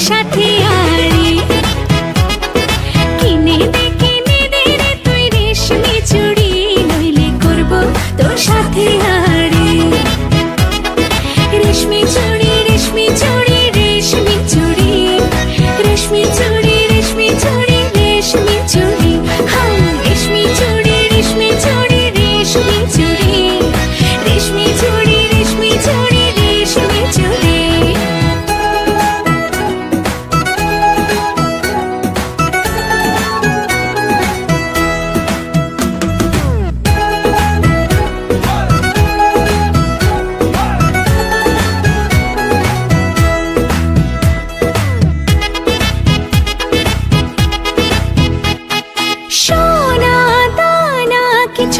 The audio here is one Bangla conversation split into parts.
সাথে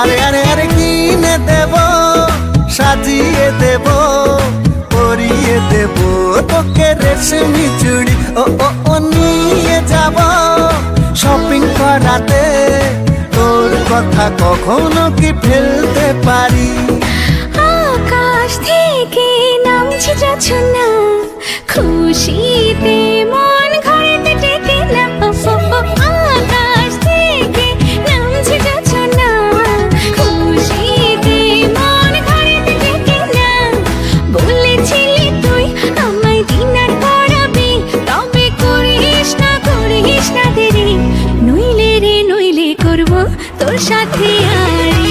আরে আরে আরে, কিনে দেব, সাজিয়ে দেব, পরিয়ে দেব। তোকে রেশমি চুড়ি, ও ও ও, নিয়ে যাব। শপিং করাতে তোর কথা কখনো কি ফেলতে পারি? সাথে আর